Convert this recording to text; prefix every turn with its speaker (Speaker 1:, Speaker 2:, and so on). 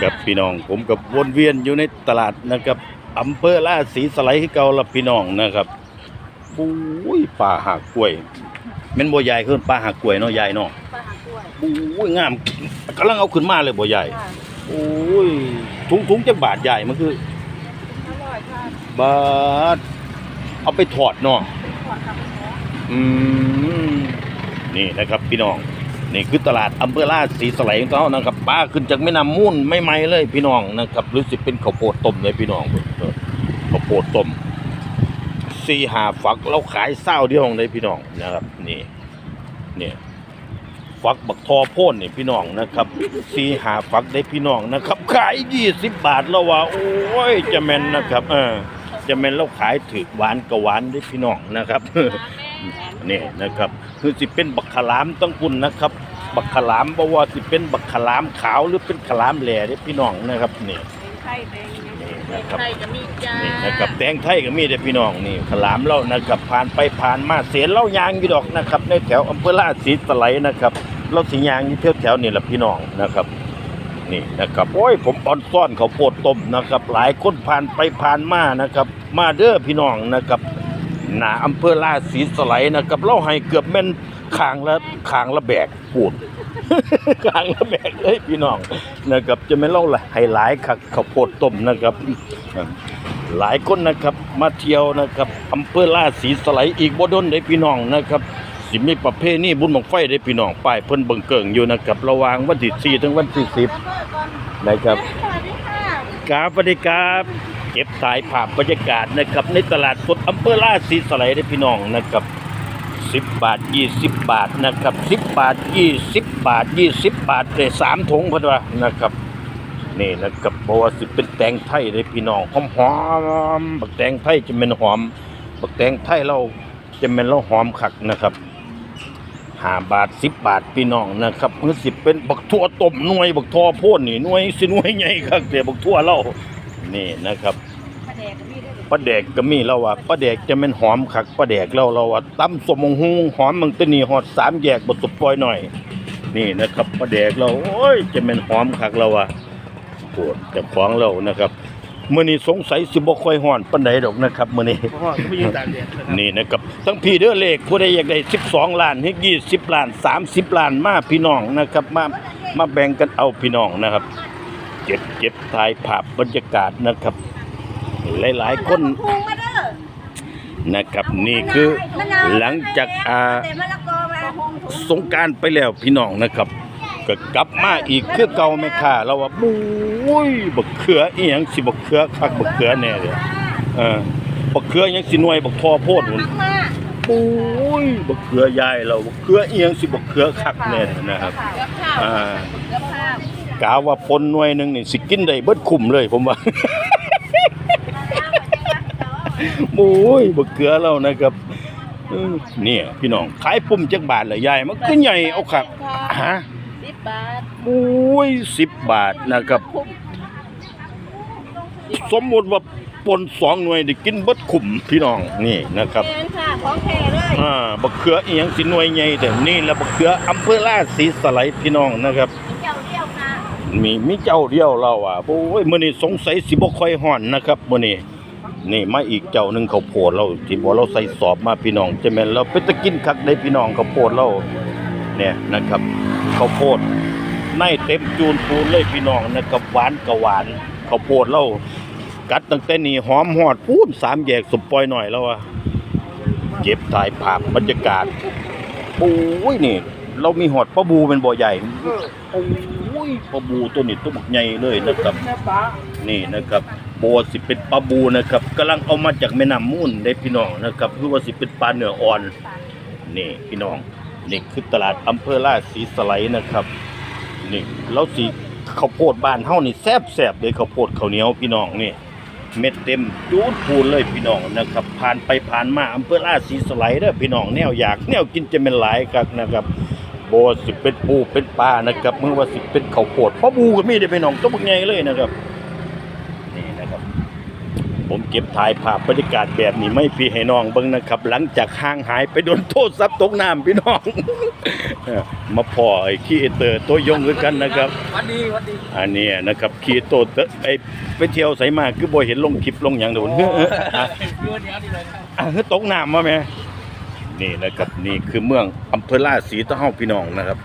Speaker 1: ครับพี่น้องผมกับวนเวียนอยู่ในตลาดนะครับอำเภอราศีสไลด์ที่เก่าละพี่น้องนะครับปุ้ยป่าหักกล้วยแม่นบ่ใหญ่ขึ้นป่าหักกล้วยเนาะใหญ่เนาะ
Speaker 2: ปลาหางกล้วย
Speaker 1: ปุ้ยงามกำลังเอาขึ้นมาเลยบ่ใหญ่
Speaker 2: ค่ะ
Speaker 1: โอ้ยถุงถุงจักบาทใหญ่มันคือ
Speaker 2: อร่อยค่ะ
Speaker 1: บาทเอาไปทอดเนาะ
Speaker 2: ขอดกับหมู
Speaker 1: อืมนี่นะครับพี่น้อง นี่คือตลาดอำเภอราชสีสไลของเขานะครับป้าขึ้นจากแม่น้ำมูลไม่ไหมเลยพี่น้องนะครับรือสิเป็นข้าวโพดต้มเลยพี่น้องข้าวโพดต้มสี่หาฝักเราขายเศร้าเดียวเลยพี่น้องนะครับ นี่นี่ฝักบักทอโพ่นนี่พี่น้องนะครับสี่หาฝักได้พี่น้องนะครับ ขายยี่สิบบาทแล้วว่าโอ้ยจะแมนนะครับ เออจะแมนเราขายถือหวานกับหวานได้พี่น้องนะครับนี่นะครับคือสิเป็นบักขลามต้องคุณนะครับ บักขลามบว่าสิเป็นบักขลามขาวหรือเป็นขลามแหล่เด้พี่น้องนะครับนี่
Speaker 2: นไข่แดง
Speaker 1: นี่นะครับ
Speaker 2: ไข่จะมีจ้า
Speaker 1: นี่นะครับแตงไทยก็มีเด้พี่น้องนี่ขลามเรานะครับผ่านไปผ่านมาเสียนเล่ายางอยู่ดอกนะครับ ในแถวอำเภอราชสีสไลนะครับเราสิยางอยู่แถวๆนี่แหละพี่น้องนะครับนี่นะครับโอ้ยผมอ่อนซ่อนเขาโพดต้มนะครับ หลายคนผ่านไปผ่านมานะครับ มาเด้อพี่น้องนะครับหนาอำเภอราชสีสไลนะครับ เราให้เกือบแม่น คางละคางละแบกปูดคางละแบกเลยพี่น้องนะครับจะไม่เล่าให้หลายคักข้าวโพดต้มนะครับ หลายคนนะครับ มาเที่ยวนะครับอำเภอราชสีสไลด์อีกบ่ดนได้พี่น้องนะครับสิมีประเพณีบุญบังไฟได้พี่น้องป้ายเพิ่นเบิ่งเกิงอยู่นะครับ ระหว่างวันที่4ถึงวันที่10นะครับกราบสวัสดีครับเก็บถ่ายภาพบรรยากาศนะครับ ในตลาดสดอำเภอราชสีสไลด์ได้พี่น้องนะครับ 10บาท20บาทนะครับ10บาท20บาท20บาทได้สามถุงพอดว่านะครับนี่นะครับเพราะว่าสิเป็นแตงไทยเลยพี่น้องหอมหอมบักแตงไทยจะเป็นหอม บักแตงไทยเราจะเป็นเราหอมคักนะครับห้าบาทสิบบาทพี่น้องนะครับเมื่อสิเป็นบักทั่วต้มหน่วย บักทอพ่นนี่หน่วยสิหน่วยใหญ่คักเดี๋ยวบักทั่วเรานี่นะครับ
Speaker 2: ปลาแดกก็มีด้วย
Speaker 1: ปลาแดกก็มีเราว่าปลาแดกจะเป็นหอมคักปลาแดกเราเราว่าตำสมงฮงหอมมังตะนีหอดสามแยกบดสุดปล่อยหน่อย นี่นะครับปลาแดกเราโอ้ยจะเป็นหอมคักเราว่าปวดแต่ของเรานะครับมื้อนี้สงสัยสิบ่ค่อยฮ้อนปานใดดอกนะครับมื้อนี้
Speaker 3: พ่อไม่ยืนตากแดดนะครับ
Speaker 1: นี่นะครับทั้งพี่เด้อเลขผู้ใดอยากได้12ล้านให้20ล้าน 30ล้านมาพี่น้องนะครับ มามาแบ่งกันเอาพี่น้องนะครับ เก็บเก็บถ่ายภาพบรรยากาศนะครับ หลายๆคน
Speaker 2: พุงมาเด้อ
Speaker 1: นะครับนี่คือหลังจากอ่า
Speaker 2: แต่มะละกอมาพุงถุง
Speaker 1: สงกรารไปแล้วพี่น้องนะครับ ก็กลับมาอีกคือเก่าแม่ค้าเราว่าบุ้ยบักเขืออีหยังสิบักเขือคักบักเขือแน่เลยเออบักเขือหยังสิหน่วยบักทอโพดหุ่น
Speaker 2: มา
Speaker 1: ปุ้ยบักเขือยายเราบักเขือเอียงสิบักเขือคักแน่นะครับ
Speaker 2: เกือบข้าว
Speaker 1: อ่า
Speaker 2: เกือบข้าว
Speaker 1: กาว่าปนหน่วยหนึงนี่สิกินได้เบิดคุ้มเลยผมว่า ปุ้ยบักเขือเรานะครับเออเนี่ยพี่น้องขายปุ่มจักบาทละยายมันคือใหญ่เอาคักฮะ
Speaker 2: สิบบาท
Speaker 1: ปุ้ย10บาทนะครับ
Speaker 2: คุ้ม
Speaker 1: สมมุติว่าปนสองหน่วยได้กินเบิดคุ้มพี่น้องนี่นะครับ
Speaker 2: แกงค่ะของแท้เลย
Speaker 1: อ่าบักเขืออีหยังสิหน่วยใหญ่แต่นี่แหละบักเขืออำเภอราชสีสไลด์พี่น้องนะครับ
Speaker 2: เจ้าเดียวค่ะ
Speaker 1: มีมีเจ้าเดียวเราอะโอ้ยมื้อนี้สงสัยสิบ่ค่อยฮ้อนนะครับมื้อนี้ นี่มาอีกเจ้าหนึ่งเขาโพดเราที่บ่เราใส่สอบมาพี่น้องจะแม่นเราเป็นตะกินคักได้พี่น้องเขาโพดเราเนี่ยนะครับเขาโพดในเต็มจูนปูนเลยพี่น้องนะครับหวานก็หวานเขาโพดเรากัดตั้งแต่นี่หอมฮอดพูนสามแยกสมปลอยหน่อยแล้วอะเก็บถ่ายภาพบรรยากาศโอ้ยนี่ เรามีหอดปลาบูเป็นบ่อใหญ่โอ้ยปลาบูตัวนี้ตัวบักใหญ่เลยนะครับ
Speaker 3: แม่ป้า
Speaker 1: นี่นะครับโบสิเป็นปลาบูนะครับกำลังเอามาจากแม่น้ำมูลได้พี่น้องนะครับคือว่าสิเป็นปลาเนื้ออ่อน นี่พี่น้องนี่คือตลาดอำเภอราชสีสไลด์นะครับ นี่แล้วสีข้าวโพดบ้านเฮานี่แซ่บๆเลยข้าวโพดข้าวเหนียวพี่น้องนี่ เม็ดเต็มจูดพูนเลยพี่น้องนะครับ ผ่านไปผ่านมาอำเภอราชสีสไลด์เด้อพี่น้องแนวอยาก แนวกินจะเป็นหลายกักนะครับ โบสิเป็นปูเป็นปลานะครับเมื่อว่าสิเป็นเขาโพดเพราะบูก็มีได้อพี่น้องตัวบักใหญ่เลยนะครับนี่นะครับ ผมเก็บถ่ายภาพบรรยากาศแบบนี้ไม่พี่ให้น้องเบิ่งนะครับ หลังจากห่างหายไปโดนโทษซับตกน้ำพี่น้อง มาพอไอ้ขี้เตอร์ตัวยงคือกันนะครับ
Speaker 3: วันดีวันดี
Speaker 1: อันนี้นะครับขี้โตเตอร์ไอ้ไปเที่ยวไสมาคือบ่เห็นลงคลิปลงหยังโดนเฮ้ออะ
Speaker 3: เพื่อนเดียครับ
Speaker 1: อะเฮ้อตกน้ำมาแม่ นี่นะครับนี่คือเมืองอำเภอลาดศรีตะเฮาพี่น้องนะครับ